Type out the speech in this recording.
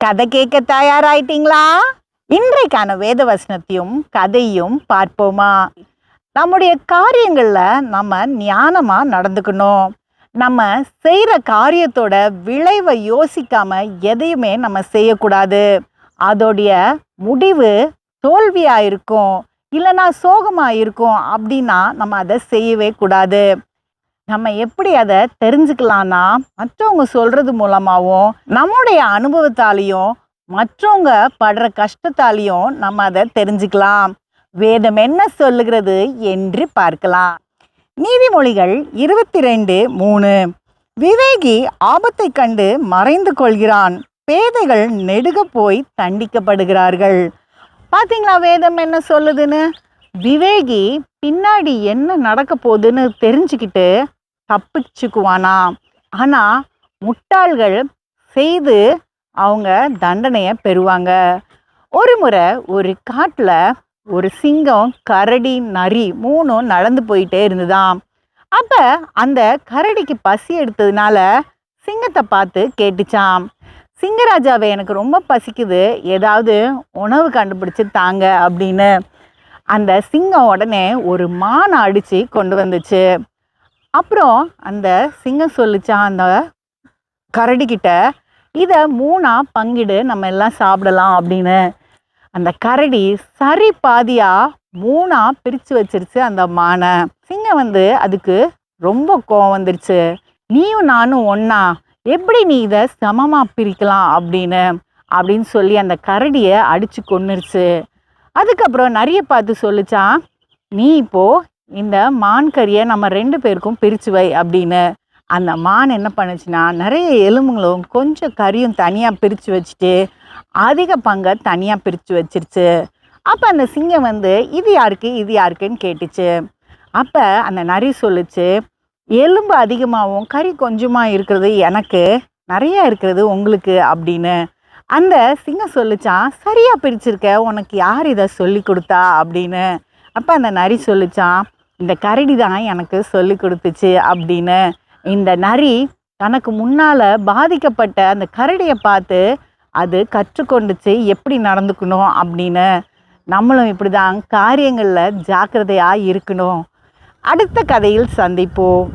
கதை கேட்க தயாராயிட்டீங்களா? இன்றைக்கான வேத வசனத்தையும் கதையும் பார்ப்போமா? நம்முடைய காரியங்களில் நம்ம ஞானமாக நடந்துக்கணும். நம்ம செய்கிற காரியத்தோட விளைவை யோசிக்காம எதையுமே நம்ம செய்யக்கூடாது. அதோடைய முடிவு தோல்வியாக இருக்கும். இல்லைன்னா சோகமாக இருக்கும் அப்படின்னா நம்ம அதை செய்யவே கூடாது. நம்ம எப்படி அதை தெரிஞ்சுக்கலாம்னா மற்றவங்க சொல்றது மூலமாகவும் நம்முடைய அனுபவத்தாலையும் மற்றவங்க படுற கஷ்டத்தாலையும் நம்ம அதை தெரிஞ்சுக்கலாம். வேதம் என்ன சொல்லுகிறது என்று பார்க்கலாம். நீதிமொழிகள் இருபத்தி ரெண்டு மூணு. விவேகி ஆபத்தை கண்டு மறைந்து கொள்கிறான். பேதைகள் நெடுக போய் தண்டிக்கப்படுகிறார்கள். பார்த்தீங்களா வேதம் என்ன சொல்லுதுன்னு? விவேகி பின்னாடி என்ன நடக்க போகுதுன்னு தெரிஞ்சுக்கிட்டு தப்பிச்சுக்குவானா? ஆனால் முட்டாள்கள் செய்து அவங்க தண்டனையை பெறுவாங்க. ஒரு முறை ஒரு காட்டில் ஒரு சிங்கம் கரடி நரி மூணும் நடந்து போயிட்டே இருந்துதான் அப்போ அந்த கரடிக்கு பசி எடுத்ததுனால சிங்கத்தை பார்த்து கேட்டுச்சாம். சிங்கராஜாவை எனக்கு ரொம்ப பசிக்குது. ஏதாவது உணவு கண்டுபிடிச்சு தாங்க அப்படின்னு. அந்த சிங்கம் உடனே ஒரு மானை அடித்து கொண்டு வந்துச்சு. அப்புறம் அந்த சிங்கம் சொல்லிச்சா அந்த கரடிக்கிட்ட இதை மூணாக பங்கிடு நம்ம எல்லாம் சாப்பிடலாம் அப்படின்னு. அந்த கரடி சரி பாதியாக மூணாக பிரித்து வச்சிருச்சு அந்த மானை. சிங்கம் வந்து அதுக்கு ரொம்ப கோவம் வந்துருச்சு. நீயும் நானும் ஒன்றா எப்படி நீ இதை சமமாக பிரிக்கலாம் அப்படின்னு? அப்படின்னு சொல்லி அந்த கரடியை அடித்து கொன்னுருச்சு. அதுக்கப்புறம் நிறைய பார்த்து சொல்லிச்சான் நீ இப்போது இந்த மான் கறியை நம்ம ரெண்டு பேருக்கும் பிரித்து வை அப்படின்னு அந்த மான் என்ன பண்ணுச்சுன்னா நிறைய எலும்புங்களும் கொஞ்சம் கறியும் தனியாக பிரித்து வச்சுட்டு அதிக பங்கை தனியாக பிரித்து வச்சிருச்சு. அப்போ அந்த சிங்கம் வந்து இது யாருக்கு? இது யாருக்குன்னு கேட்டுச்சு. அப்போ அந்த நரி சொல்லுச்சு எலும்பு அதிகமாகவும் கறி கொஞ்சமாக இருக்கிறது எனக்கு நிறையா இருக்கிறது உங்களுக்கு அப்படின்னு. அந்த சிங்கம் சொல்லிச்சான் சரியாக பிரிச்சிருக்க உனக்கு யார் இதை சொல்லி கொடுத்தா? அப்படின்னு. அப்போ அந்த நரி சொல்லிச்சான் இந்த கரடி தான் எனக்கு சொல்லி கொடுத்துச்சு அப்படின்னு இந்த நரி தனக்கு முன்னால் பாதிக்கப்பட்ட அந்த கரடியை பார்த்து அது கற்றுக்கொண்டுச்சு எப்படி நடந்துக்கணும் அப்படின்னு. நம்மளும் இப்படி தான் காரியங்களில் ஜாக்கிரதையாக இருக்கணும். அடுத்த கதையில் சந்திப்போம்.